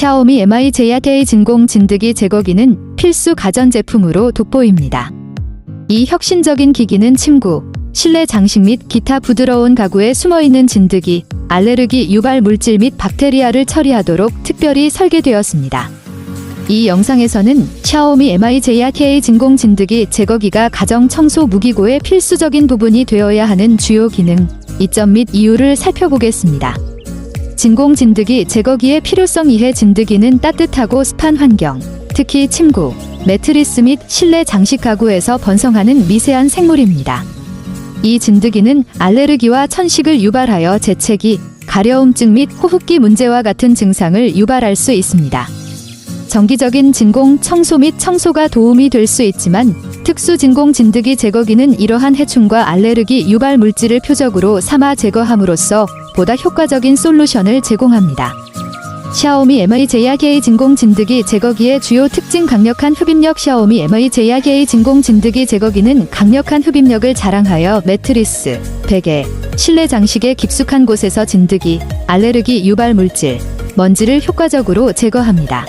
샤오미 MI 제야테의 진공 진드기 제거기는 필수 가전제품으로 돋보입니다. 이 혁신적인 기기는 침구, 실내 장식 및 기타 부드러운 가구에 숨어있는 진드기, 알레르기 유발 물질 및 박테리아를 처리하도록 특별히 설계되었습니다. 이 영상에서는 샤오미 MI 제야테의 진공 진드기 제거기가 가정 청소 무기고의 필수적인 부분이 되어야 하는 주요 기능, 이점 및 이유를 살펴보겠습니다. 진공 진드기 제거기의 필요성 이해 진드기는 따뜻하고 습한 환경, 특히 침구, 매트리스 및 실내 장식 가구에서 번성하는 미세한 생물입니다. 이 진드기는 알레르기와 천식을 유발하여 재채기, 가려움증 및 호흡기 문제와 같은 증상을 유발할 수 있습니다. 정기적인 진공 청소 및 청소가 도움이 될 수 있지만 특수 진공 진드기 제거기는 이러한 해충과 알레르기 유발 물질을 표적으로 삼아 제거함으로써 보다 효과적인 솔루션을 제공합니다. 샤오미 MI 제야게이 진공 진드기 제거기의 주요 특징 강력한 흡입력 샤오미 MI 제야게이 진공 진드기 제거기는 강력한 흡입력을 자랑하여 매트리스, 베개, 실내 장식의 깊숙한 곳에서 진드기, 알레르기 유발 물질, 먼지를 효과적으로 제거합니다.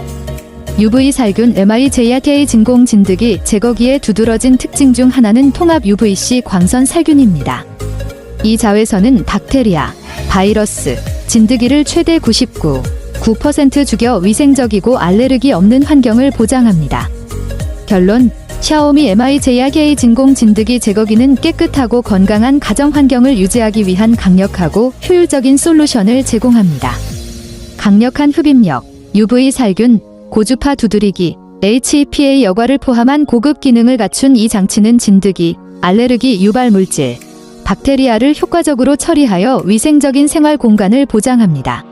UV 살균 MI 제야테의 진공 진드기 제거기의 두드러진 특징 중 하나는 통합 UVC 광선 살균입니다. 이 자외선은 박테리아, 바이러스, 진드기를 최대 99, 9% 죽여 위생적이고 알레르기 없는 환경을 보장합니다. 결론 샤오미 MI 제야게이 진공 진드기 제거기는 깨끗하고 건강한 가정 환경을 유지하기 위한 강력하고 효율적인 솔루션을 제공합니다. 강력한 흡입력, UV 살균, 고주파 두드리기, HEPA 여과를 포함한 고급 기능을 갖춘 이 장치는 진드기, 알레르기 유발 물질, 박테리아를 효과적으로 처리하여 위생적인 생활 공간을 보장합니다.